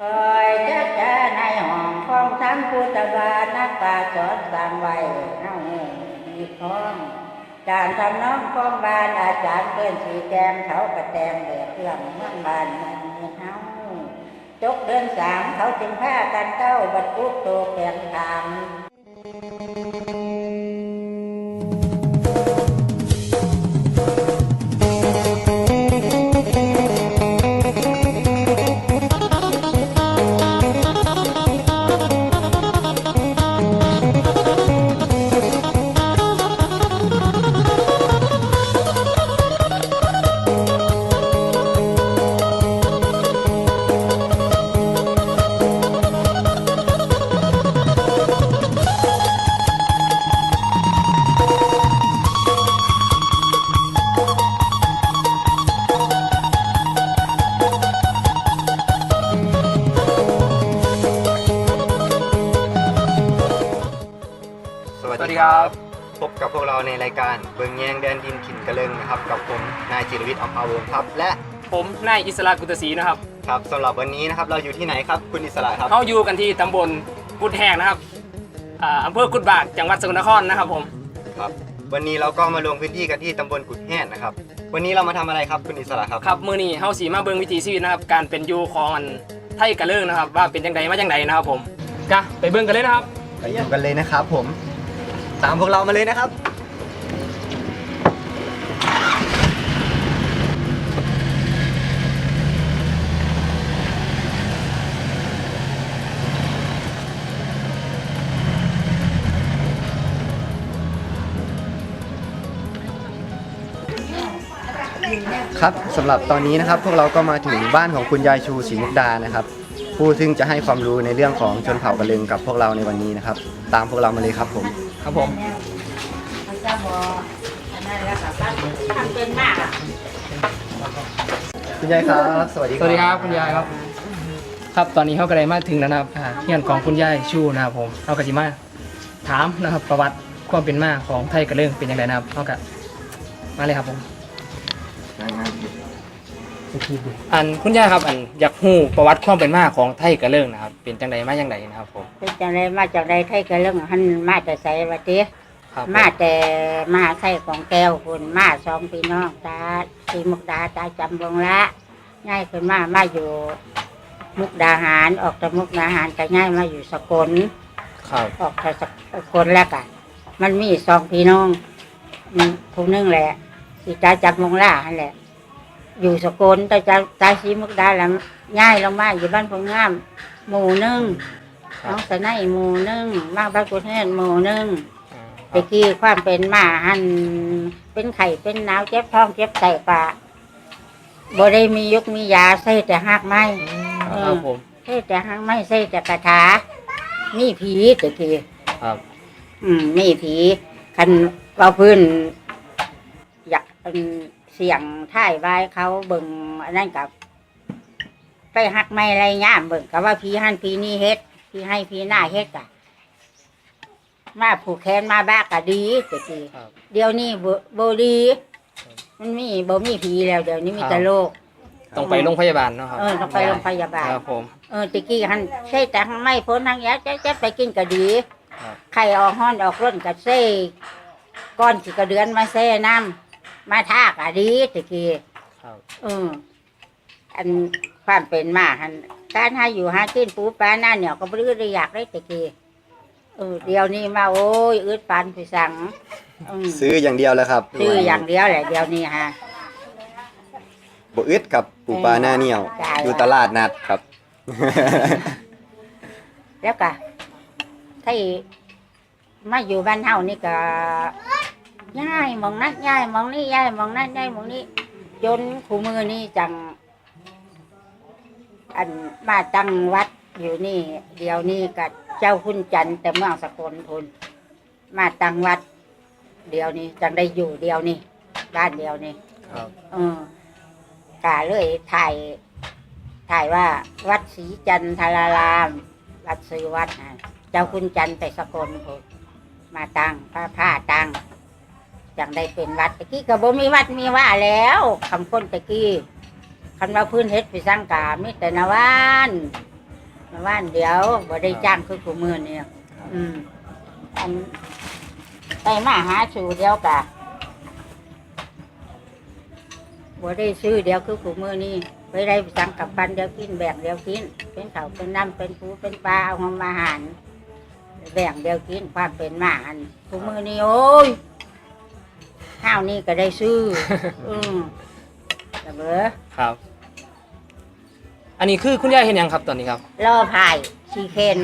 คอยจะจะในห้องของท่านพุทธบาทนักป่าสอนสร้างไว้เฮามีท้องการทำน้องของบ้านอาจารย์เพื่อนสีแกงเขากระแตงแบบเครื่องเมืองบ้านมันมีเฮาจกเดินสามเขาจึงพากันเต้าบรรทุกโตแข่งทาง ราในรายการเบิงแยงแดนดินขินกระเลิงนะครับ กับผมนายจิรวิทย์อภาวงศ์ครับและผมนายอิสระกุตศรีนะครับครับสำหรับวันนี้นะครับเราอยู่ที่ไหนครับคุณอิสระครับ เขาอยู่กันที่ตำบลกุดแหงนะครับอ่าอำเภอกุดบากจังหวัดสกลนครนะครับผม ครับ วันนี้เราก็มาลงพื้นที่กันที่ตำบลกุดแห่นนะครับ วันนี้เรามาทำอะไรครับคุณอิสระครับครับมือนี้เฮาสีมาเบิ่งวิถีชีวิตนะครับ การเป็นอยู่ของอันไทยกะเลิงนะครับ ว่าเป็นจังใดมาจังใดนะครับผมกะไปเบิ่งกันเลยนะครับ ไปดูกันเลยนะครับผม ตามพวกเรามาเลยนะครับ ครับสำหรับตอนนี้นะครับพวกเราก็มาถึงบ้านของคุณยายชูศรีมุกดานะครับผู้ซึ่งจะให้ความรู้ในเรื่องของชนเผ่ากะเลึงกับพวกเราในวันนี้นะครับ ตามพวกเรามาเลยครับผมครับผมเขาจะบอกอันนั้นแล้วก็บ้านทำเป็นมากอะคุณยายครับสวัสดีสวัสดีครับคุณยายครับ ครับตอนนี้เขาก็ได้มาถึงแล้วนะครับอ่าเฮียนของคุณยายชูนะครับผมเราก็จะมาถามนะครับประวัติความเป็นมาของไทยกะเลิงเป็นยังไงนะครับเขาก็มาเลยครับผม อันคุณย่าครับอันอยากฮู้ประวัติความเป็นมาของไทยกะเลิงนะครับ เป็นจังใดมาจังใดนะครับผมเป็นจังไรมาจากใดไทยกันเรื่องหันมาแต่ใส่วะเตี้ยครับผมาแต่มาใส่ของแก้วคุณมาสองพี่น้องตาสีมุกดาตาจำวงละง่ายขึ้นมามาอยู่ มุกดาหารออกจากมุกดาหารก็ง่ายมาอยู่สกลครับออกจากสกลแล้วกันมันมีสองพี่น้องอืมผู้หนึงแหละ สีตาจำวงละนั่นแหละ อยู่สกลแต่จะตาสีมุกดาแล้วง่ายลงมาอยู่บ้านพงงาม หมู่หนึ่งครัน้บองสะไนหมู่หนึ่งมาบ้านกุเทศหมู่หนึ่งอ่าคไปรับกี้ความเป็นมาหันเป็นไข่เป็นหนาวเจ็บท้องเจ็บไตปะบ่ได้มียุกมียาใส่แต่หักไม้ครับผมใส่แต่หักไม้ใส่แต่กระถามีผีตะกี้ครับ อืมมีผีคันว่าพื้นอยาก เป็นเสียงท่ายไว้เขาเบิ่งอันนั้นกับไปหักไม้ไรย่ามเบิ่งกับว่าผีหันผีนี่เฮ็ดผีให้ผีหน้าเฮ็ดกะมาผูกแขนมาบ้ากะดีตะกี้ครับเดี๋ยวนี้บ่บ่ดี มันมีบ่มีผีแล้วเดี๋ยวนี้มีแต่โรคต้องไปโรงพยาบาลเนาะครับเออต้องไปโรงพยาบาล ครับผม เออตะกี้หันใช่แต่หังไม่พ้นทางยาจะจะไปกินก็ดีครับ ไข่ออกห้อนออกร่นกับเซ่ก้อนสิกระเดือนมาเซ่น้ำ มาทากะดีตะกี้ครับเอออันความเป็นมาหันการหาอยู่หากินปูปลาหน้าเหนียวก็บ่ได้อยากได้ตะกี้เออเดี๋ยวนี้มาโอ้ยอึดปันพี่สังอืมซื้ออย่างเดียวแล้วครับชื่ออย่างเดียวแหละเดี๋ยวนี้ฮะบอึดกับปูปลาหน้าเหนียวใช่อยู่ตลาดนัดครับ แล้วก็ถ้ามาอยู่บ้านเฮานี่ก็ ย้ายหมองนั้นย้ายหมองนี้ย้ายหมองนั้นย้ายหมองนี้จนคู่มือนี่จัง อันมาตั้งวัดอยู่นี่ เดี๋ยวนี้กับเจ้าคุณจันทร์แต่เมืองสกลทุนมาตั้งวัด เดี๋ยวนี้จังได้อยู่เดียวนี่บ้านเดียวนี่ครับเออกาเลยถ่าย ถ่ายว่าวัดศรีจันทราราม วัดซื้อวัดน่ะเจ้าคุณจันทร์ไปสกลพุ่นมาตั้งผ้าผ้าตั้ง จังได้เป็นวัดตะกี้ก็บ่มีวัดมีว่าแล้วคำพ้นตะกี้คันว่าพื้นเฮ็ดไปสร้างกามีแต่นาวานว่านเดียวบ่ได้จ้างคือกูมือเนี่ยอืมอันไปมาหาสู่เดียวกะบ่ได้ซื้อเดียวคือกูมือนี่ไปได้สั่งกับปันเดียวกินแบ่งเดียวกิน เป็นข้าวเป็นน้ำเป็นปูเป็นปลาเอาหอมอาหารแบ่งเดียวกินความเป็นมาอันกูมือนี่โอ้ย ข้าวนี่ก็ได้ซื้อ อืมแต่เบอครับ อันนี้คือคุณยายเห็นยังครับตอนนี้ครับล่อพายสีเข็น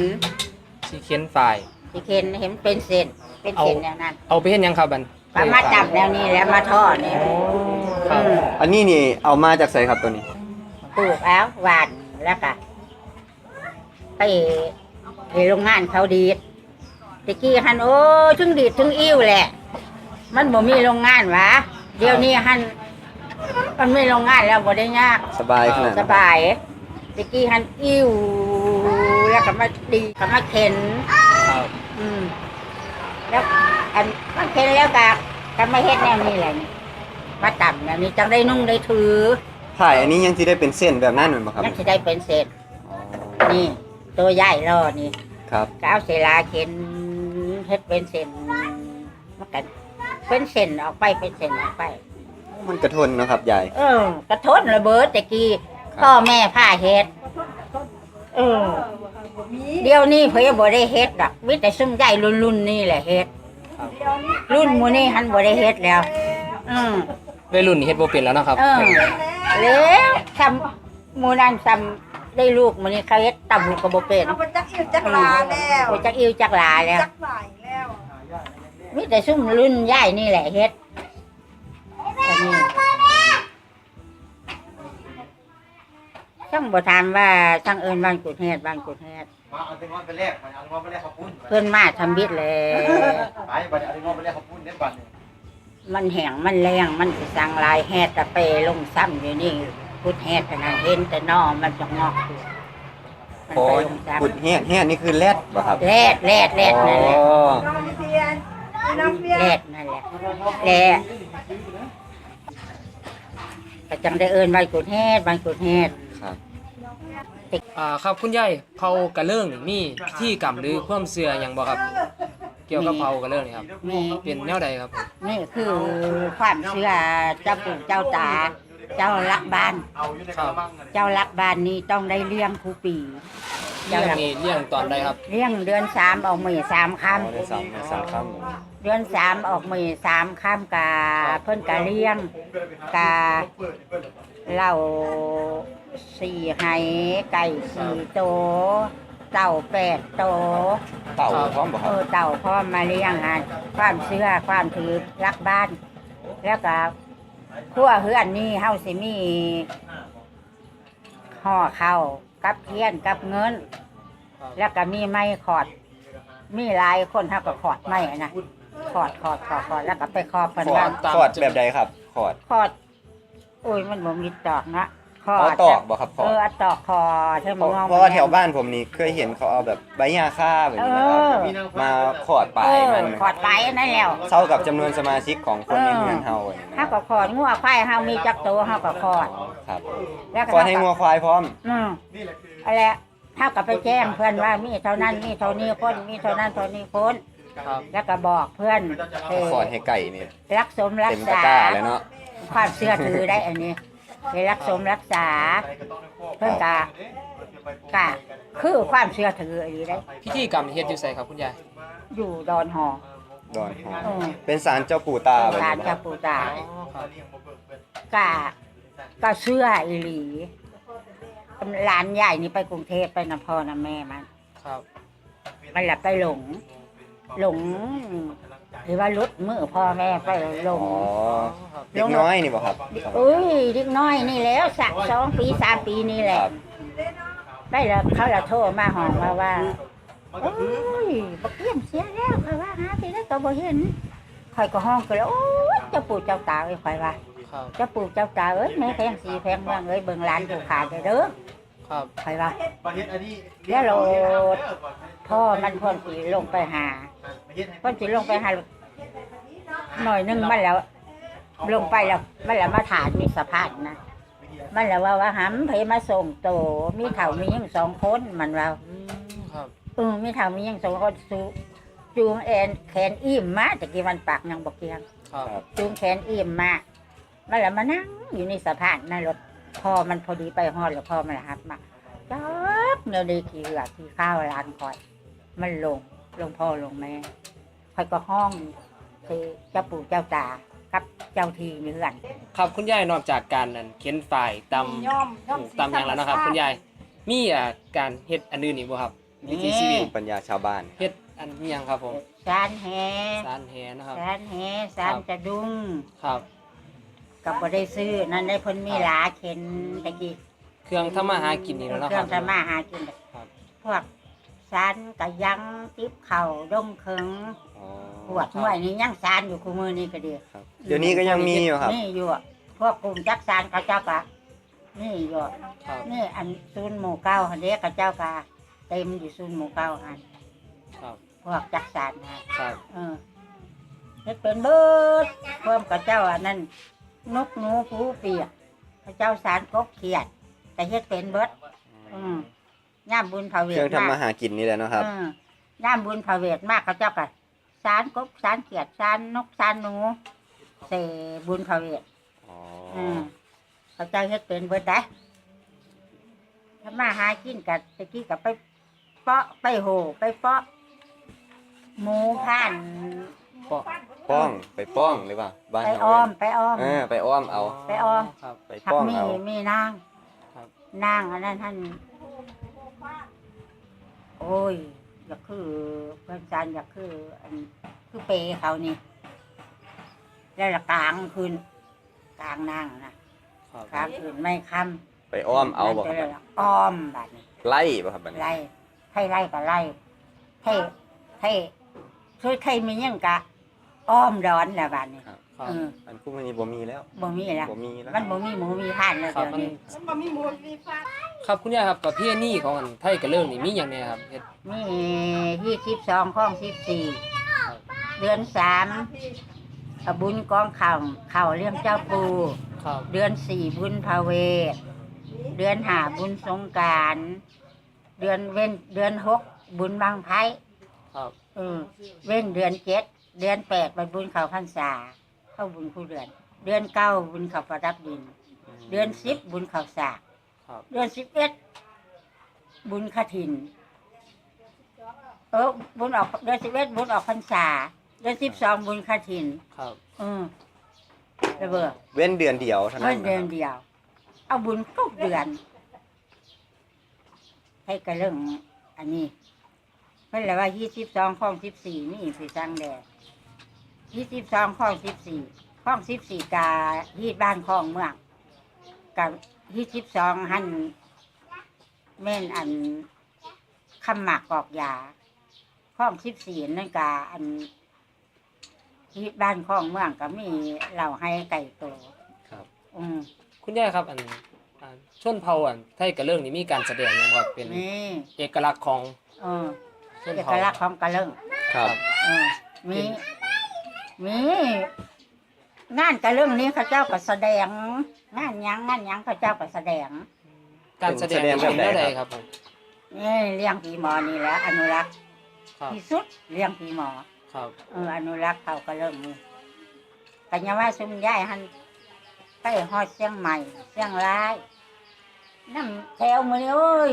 ซีเคนฝ่าย สีเข็นเห็นเป็นเส้นเป็นเส้นอย่างนั้นเอาไปเห็นยังครับบันก็มาจับแนวนี้แล้วมาทอดนี่ครับอืมอันนี้นี่เอามาจากไสครับตัวนี้ ปลูกแล้วหวานแล้วก็ไปไปโรงงานเขาดีดตะกี้หันโอ้ถึงดีดถึงอิ่วแหละ มันบ่มีโรงงานหวะเดี๋ยวนี้หันมันไม่โรงงานแล้วบ่ได้ยากสบายขนาดสบายตะกี้หันอิ่วแล้วก็มาดีก็มาเข็น ครับอืม แล้วอันมันเข็นแล้วก็ก็มาเฮ็ดแนวนี้แหละนี่มาต่ำแนวนี้จังได้นุ่งได้ถือถ่ายอันนี้ยังที่ได้เป็นเส้นแบบนั้นเหมือนบ่ครับยังจะได้เป็นเศษนี่ ตัวใหญ่รอนี่ ครับก็เอาเสลาเข็นเฮ็ดเป็นเส้นมันก็ เป็นเส้นออกไปเป็นเส้นออกไป มันกระทนเนาะครับยาย เออ กระทนระเบิดตะกี้ครับ พ่อแม่ผ้าเฮ็ดเออเดี๋ยวนี้เพิ่นบ่ได้เฮ็ดดอกมีแต่ซุ่มใหญ่รุ่นๆนี่แหละเฮ็ดรุ่นหมู่นี้หันบ่ได้เฮ็ดแล้ว อืม วัยรุ่นนี่เฮ็ดบ่เป็นแล้วเนาะครับ เออแล้วทำหมู่นั้นทำได้ลูกมื้อนี้เขาเฮ็ดตำลูกก็บ่เป็นเอาไปจักอิ่วจักลาแล้วโอ้จักอิวจักหลาแล้วจักหลายแล้ว มีแต่ซุ่มรุ่นใหญ่นี่แหละเฮ็ดแต่นี่ช่างบ่ถามว่าช่างเอิ้นบ้านกุดเฮ็ดบ้านกุดเฮ็ดมาเอาถึงว่าไปแรกมาเอาถึงว่าไปแรกเขาปุ้นเพิ่นมาทำบิดแล้ไปบัดเอาถึงว่าไปแรกเขาปุ้นเด็ดบัดเนี่ยมันแห้งมันแรงมันสิสั่งลายแฮดตะเปลงซ้ำอยู่นี่กุดเฮ็ดขนาดเห็นแต่นอมันจะงอกอยู่มันโอ้ไปยลงซ้ขุดแห้งแห้งนี่คือแรดบ่ครับำแรดแรดแรดนั่นแหละอ๋อน้องเพียนน้องเพียน แรดนั่นแหละแรดก็จังได้เอิ้นบ้านกุดเฮ็ดบ้านกุดเฮ็ดครับอ่าครับคุณยายเผากระเรื่องนี่มีพิธีกรรมหรือความเชื่อหยังบ่ครับ เกี่ยวกับเผากระเรื่องนี่ครับนี่เป็นแนวใดครับ นี่คือความเชื่อเจ้าปู่เจ้าตา เจ้ารักบ้านเอาอยู่ในกระมังนั่นแหละเจ้ารักบ้านนี้ต้องได้เลี้ยงผู้ปี เรื่องนี้เรื่องตอนใดครับเลี้ยงเดือนสามออกมือสามคอ๋อได้สามได้สามคำเดือนสามออกมือสามคำกาเพิ่นกาเลี้ยงกาเหล้าสี่ไห้ไก่สี่โตวเต่าแปดโตวำเต่าพร้อมบ่คเอรับอเต่าพ่อมาเลี้ยงหันความเชื่อความถือรักบ้าน แล้วก็ขั้วเฮือนนี่เฮาสิมีห่อข้าว กับเทียนกับเงิน แล้วก็มีไม้ขอด มีหลายคนเฮาก็ขอดไม้อะนะขอดขอดขอดขอดแล้วก็ไปขอบเพิ่นขอว่าดขอดแบบใดครับขอดขอด โอ้ยมันบ่มีตอกนะ ขออ๋อดตอกบ่ครับขอเอดอเอาตอกคอใช่เพมั้ราะงเพราะว่าแถวบ้านผมนี่เคยเห็นเขาเอาแบบใบหญ้าค่าแบบนี้นะครับเออมาขอดปลาเอยอมันขอดไปนั่นแล้ว เท่ากับจำนวนสมาชิกของคนในเออเมืองเฮาอย่างนี้เฮาก็ขอดงัวควายเฮามีจักโตวเฮาก็ขอด ครับแล้วก็ขอดให้งัวควายพร้อม อืมอะไรเฮาก็ไปแจ้งเพื่อนว่ามีเท่านั้นมีเท่านี้คนมีเท่านั้นเท่านี้คนครับแล้วก็บอกเพื่อนเออขอดให้ไก่นี่รักสมรัเต็กมตะษากร้าแล้วเนาะความเชื่อถือได้อันนี้ ไปรักสมรักษา เพื่อนกะกะคือความเชื่อถืออันนี้ได้พิธีกรรมนี่เฮ็ดอยู่ไสครับคุณยายอยู่ดอนหอดอนหอเออเป็นศาลเจ้าปู่ตาแบบการนี้จับ่บปูตาอ๋อครับกะก็เชื่ออีหลีหลานใหญ่นี่ไปกรุงเทพไปนำพ่อนำแม่มัน ครับ มันหลับไปหลง หลง หรือว่ารถมือพ่อแม่ไปหลอ๋งอเด็กน้อยนี่บ่ครับอุ้ยเด็กน้อยนี่แล้วสักสองปีสามปีนี่แหคละ รับไปแล้วเขาละโทรมาห้องมาว่าโอ้ยบักเยี่ยมเสียแล้วค่ะว่าหาที่ได้ก็บ่เห็นคอยก็ห้องก็แล้วโอ้ยเจ้าปู่เจ้าตาเอ้ยคอยว่าครับเจ้าปู่เจ้าตาเอ้ยแม่แพงสีแพงเมืองเอ้ยเบิ่งหลานผูขาดเด้อครับคอยว่า ประเทศอันนี้แล้วเรา พ่อมันพ่นสีลงไปหา พ่นสีลงไปหาหน่อยหนึงมันแล้ว ลงไปแล้วมันแล้วมาถานมีสะพานนะมันแล้วว่าว่าหำไผมาส่งโตมีเถ่ามียิ่งสองคนมันว่าอืมครับเออมีเถ่ามียิ่งสองคนสูจูงแอนแขนอิ่มมาแต่กี้วันปากยังบอกเกียงครับจูงแขนอิ่มมามันแล้วมานั่งอยู่ในสะพานในรถพอมันพอดีไปฮอดแล้วพอมันหับมาจับเดี๋ยวดีขี่เหือขี่ข้าวร้านคอย มันลงลงพ่อลงแม่ค อยก็ห้องคือเจ้าปู่เจ้าตากับเจ้าทีนี่เหือนครับคุณยายนอกจากการนั่นเขียนฝ่ายตย่อมย่อมำตำอย่างแล้วนะครับ คุณยายมีอ่าการเฮ็ดอันอื่นอีกบ่ครับวิถีชีวิตภูมิปัญญาชาวบ้านเฮ็ดอันนี้ยังครับผมสารแหสารแหนะครับ สารแหสารจะดุ้งครับ กับบ่ได้ซื้อนั่นได้เพิ่นมีหลาเข็นตะกี้เครื่องทำมาหากินนี่แล้วเนาะเคครื่รัอบ งทำมาหากินครับพวกสารกะยังติ๊บเข่าดงเคิงอ๋อ ปวดห้วยนี่ยังสารอยู่คู่มือนี่ก็ดีครับเดี๋ยวนี้ก็ยังมีอยู่ครับนี่อยู่อะพวกกลุ่มจักสารเขาเจ้ากะนี่อยู่อะครับนี่อันศูนย์หมู่เก้าหันเด็กเขาเจ้ากะเต็มอยู่ศูนย์หมู่เก้าหันครับพวกจักสารนะครับเออเฮ็ดเป็นเบิดพร้อมกับเจ้าอันนั้นนกหนูผูเปียกพระเจ้าสารกบเขียดแต่เฮ็ดเป็นเบิด อืมย่ามบุญพระเวเคทรื่องทำมามาหากินนี่แหละเนาะครับเออย่ามบุญพระเวทมากเขาเจ้าก็ สารกบสารเขียดสารนกสารหนูเสบุญพระเวทอ๋ออืมเขาเจ้าเฮ็ดเป็นเบิดได้ถ้ามาหากินกันตะกี้กับไปเปาะไปโหไปเปาะหมูผ่านก็ป้องไปป้องหรือเปล่าบ้านไปเราอ้อมไปอ้อม เออไปอ้อมเอา ไปอ้อม ครับ ไปทับป้องมีเอา มีนางครับ นางอันนั้นท่านโอ้ย อยากคือเพื่อนจันอยากคืออันคือเปเขานี่แล้วละกลางคืนกลางนางนะครับกลางคืนไม่ค่ำไปอ้อมเอาบอกมันคจะรับเลยละอ้อมแบบนี้ไล่บ่ครับบัดนี้ไล่ให้ไล่ก็ไล่ให้ให้ช่วยใครมีหยังกะ อ้อมร้อนแหละบ้านนี้ ครับ เอออันพวกนี้บ่มีแล้วบ่มีแล้วบ่มีแล้วมันบ่มีหมูมีผ่านแล้วครับเดี๋ยวมันนี้สมบัมีหมูมีฟ้าครับคุณยายครับประเภทนี้ของอันไทยกระเรื่องนี่มีอย่างไงครับเฮ็ดมียี่สิบสองข้องสิบสี่เดือนสามเอาบุญกองเข่าเข่าเลี้ยงเจ้าปู ครับเดือนสี่บุญพาเวทเดือนห้าบุญสงกรารเดือนเว้นเดือนหกบุญบางไพ่ครับ เออเว้นเดือนเจ็ดเดือนแปดไปบุญเขาพรรษา เข้าบุญคู่เดือน เดือนเก้าบุญเขาประดับดิน เดือนสิบบุญเขาสากครับ เดือนสิบเอ็ดบุญขถิน เออบุญออกเดือนสิบเอ็ดบุญออกพรรษา เดือนสิบสองบุญขถิน ครับเออระเบิดเว้นเดือนเดียวเท่านั้เมื่นอเดือนเดียว เอาบุญทุกเดือน ให้กระเรื่องอันนี้เพิ่นเลยว่ายี่สิบสองข้องสิบสี่นี่สิจังแด ยี่สิบสองข้องสิบสี่ข้องสิบสี่กาฮีดบ้านข้องเมืองกับยี่สิบสองหันแม่นอันคำหมากกอกยาข้องสิบสี่นั่นกาอันฮีดบ้านข้องเมืองก็มีเหล่าให้ไก่โตครับ อืมคุณยายครับอันอ่าชนเผ่าอันไทยกระเรื่องนี่มีการแสดงหยังครับเป็นนี่เอกลักษณ์ของเออชนเอกเผ่าลักษณ์ของกะเลิงครับ เออมี มีงานกะเลิงนี้เขาเจ้าก็แสดงงานหยังงานหยังเขาเจ้าก็แสดงการแสดงนี่เป็นเท่าใดครับผมนี่เลี้ยงผีหมอนี่แหละอนุรักษ์ครับที่สุดเลี้ยงผีหมอครับเอออนุรักษ์เขากะเลิงนี่ปัญญาว่าซุมย่ายหันไปฮอดเชียงใหม่เชียงรายน้ำแถวมือนี่โอ้ย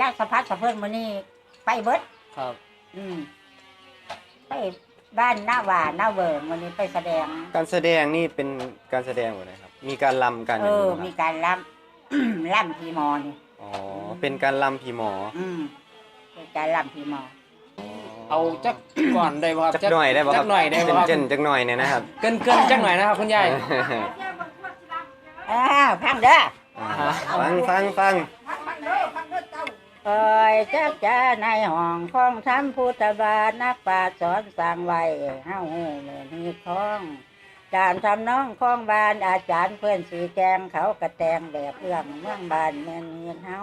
ราชพัฒสะเพิ่นมือนี่ไปเบิดครับ อืมไป บ้านหน้าหวานหน้าเวิร์มวันนี้ไปแสดง การแสดงนี่เป็นการแสดงอะไรครับ มีการลำกันเออย่างอนี้มีครับการล่ำ ล่ำพีมอนี่อ๋อเป็นการลำผีหมออืมเป็นการล่ำพีมอ เอาจักก่อนได้บ่ครับจักหน่อยได้ป่ะคจัรับกหน่อยได้บ่ครับเจนๆจักหน่อยเนี่ยนะครับเกินเกินจักหน่อยนะครับคุณยาย อ้าวพังเด้อฟังฟังฟัง พักพักเด้อพักเด้ อเจ้าเอ้ยจักจ้าในห้องของทำพุทธบาทนักปราชญ์สอนสั่งไว้เฮาหูเหมือนฮีท้องการทำน้องของบานอาจารย์เพื่อนสีแจงเขากระแตงแบบเรื่องเมืองบานเมืองเฮียนเฮา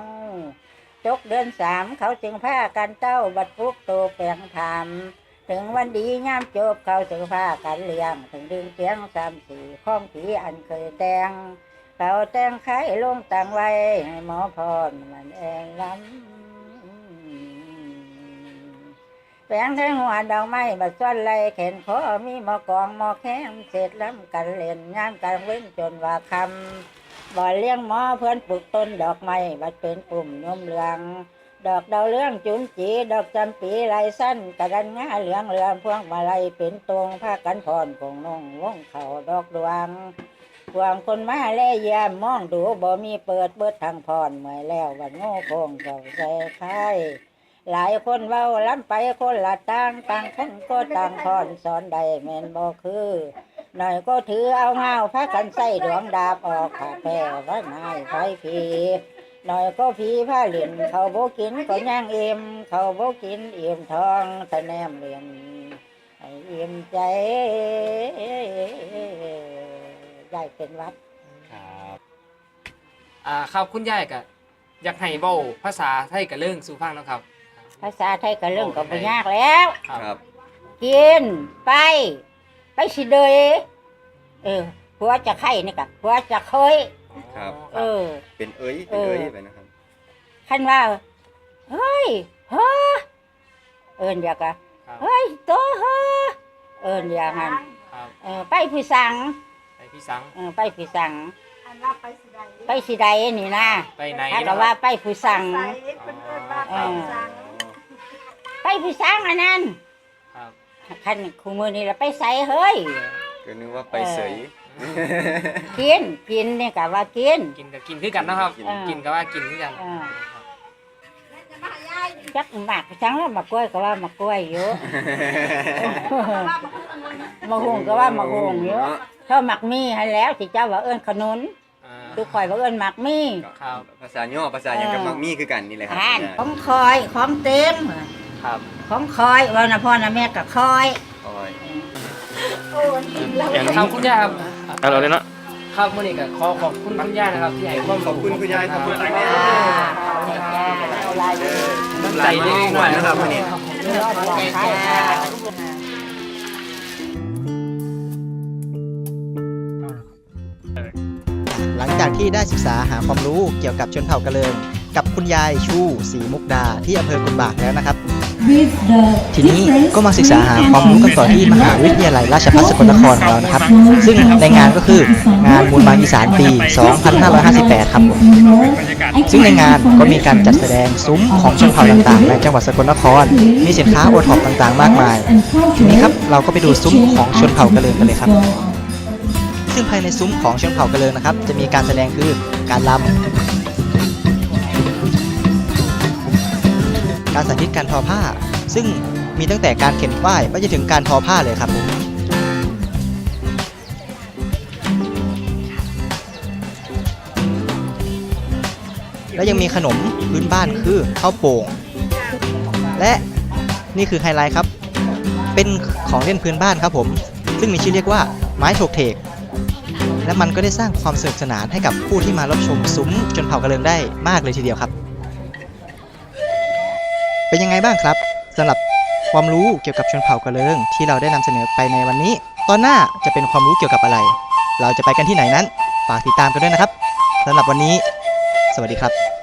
จกเดือนสามเขาจึงพากันเต้าบัดฟุกโตแปลงธรรมถึงวันดีย่ามจบเขาจึงพากันเลี้ยง ถึงดึงเสียงสามสี่ข้องผีอันเคยแตงเป่าแตงไข่ลงต่างไว้ให้หมอพรมันเองล้ำ แปลงทั้งหัวดอกไม้บัดซ้อนไหลเข็นคอมีหมอกองหมอแข้งเสร็จล้ำกันเล่นงานกันเว้นจนว่าคำบ่เลี้ยงหมอเพื่อนปลูกต้นดอกไม้บัดเป็นปุ่มยมเหลือง ดอกดาวเรื่องจุนจีดอกจำปีลายสั้นกระดันง่าเหลืองเรือนพวงมาลัยเป็นตรงผ้ากันพรผงนงวงเขาดอกดวงพวงคนมาแล่ยามมองดูบ่มีเปิดเบิดทางพรเมื่อแล้ววันโง่คงเจ้าใจใคร หลายคนเว้าล้ำไปคนละต่างต่างคนก็ต่างพรสอนใดแม่นบ่คือ หน่อยก็ถือเอาเงาพากันใส่ดวงดาบออกขาแพ้ไว้นายไฟผีหน่อยก็ผีผ้าเหรียญเขาโบกินก็ย่างเอ็มเขาโบกินเอี่ยมทองตะแนมเหรียญให้เอี่ยมใจได้เป็นวัดครับอ่าครับคุณยายก็อยากให้เว้าภาษาไทยกับเรื่องสู่ฟังเนาะครับ ภาษาไทยก็เรื่องก็ไม่ยากแล้ว ครับ กินไป ไปสิเดยเออผัวจะไข่นี่กับผัวจะเคย ครับ เออ เป็นเอ้ยเป็นเอ้ยไปนะครับ คันว่าเฮ้ยเฮ้อเอินอยากอะครับเฮ้ยโตเฮ้อเอินอย่างนั้นครับเออไปผู้สั่งไปพี่สัง เออไปผู้สั่งอันรับไปสิใดไปสิใดนี่นะไปไหนถ้านะก็ว่าไปผู้สั่งใส่เพิ่นเอิ้นว่าไปสั่ง ไปผู้สั่งอันนั้นครับคันคู่มือนี่ละไปใส่เฮ้ยก็นึกว่าไปเสยกินกินนี่กะว่ากิน กินกับกินคือกันนะครับ เออ กินก็ว่ากินคือกันเออครับจะมาหายายจักหมากจังแล้วมากล้วยก็ว่ามากล้วยอยู่ว่าบ่คืออันนั้นมาหุงก็ว่ามาหุงอยู่ถ้าหมักมีให้แล้วสิเจ้าว่าเอิ้นขนุนอ่าดูข่อยว่าเอิ้นหมักมีครับภาษาย่อภาษายังกับมักมี่คือกันนี่แหละครับอ่านคุณยายของคอยของเต็ม ครับของคอยว่านะพ่อนะแม่ก็คอยโอ้ยโอ้ยกินแล้วครับคุณยายครับเอาเราเลยเนาะครับมื่อนี้ก็ขอขอบคุณคุณยายนะครับที่ให้ความขอบคุณคุณยายขอบคุณคคุณรัแม่เอาลายอยู่น้ำใจเล็กๆน้อยๆนะครับมื่อนี้รอดปลอดภัยหลังจากที่ได้ศึกษาหาความรู้เกี่ยวกับชนเผ่ากะเลิงกับคุณยายชูศรีมุกดาที่อำเภอกุนบากแล้วนะครับ ทีนี้ก็มาศึกษาหาความรู้กันต่อที่มหาวิทยาลัยราชภัฏสกลนครของเรานะครับ ซึ่งในงานก็คืองานมูลบางอีสานปี 2558 ครับผมซึ่งในงานก็มีการจัดแสดงซุ้มของชนเผ่าต่างๆ ในจังหวัดสกลนคร มีสินค้าโอท็อปต่างๆ มากมาย ทีนี้ครับเราก็ไปดูซุ้มของชนเผ่ากะเลิงกันเลยครับซึ่งภายในซุ้มของชนเผ่ากะเลิงนะครับ จะมีการแสดงคือการลำ การสาธิตการทอผ้า ซึ่งมีตั้งแต่การเข็นฝ้ายไปจนถึงการทอผ้าเลยครับผมและยังมีขนมพื้นบ้านคือข้าวโป่ง และนี่คือไฮไลท์ครับ เป็นของเล่นพื้นบ้านครับผม ซึ่งมีชื่อเรียกว่าไม้โถกเถก และมันก็ได้สร้างความสนุกสนานให้กับผู้ที่มารับชมซุ้มจนเผากระเลิงได้มากเลยทีเดียวครับ เป็นยังไงบ้างครับสำหรับความรู้เกี่ยวกับชนเผ่ากระเลิงที่เราได้นำเสนอไปในวันนี้ ตอนหน้าจะเป็นความรู้เกี่ยวกับอะไร เราจะไปกันที่ไหนนั้น ฝากติดตามกันด้วยนะครับสำหรับวันนี้ สวัสดีครับ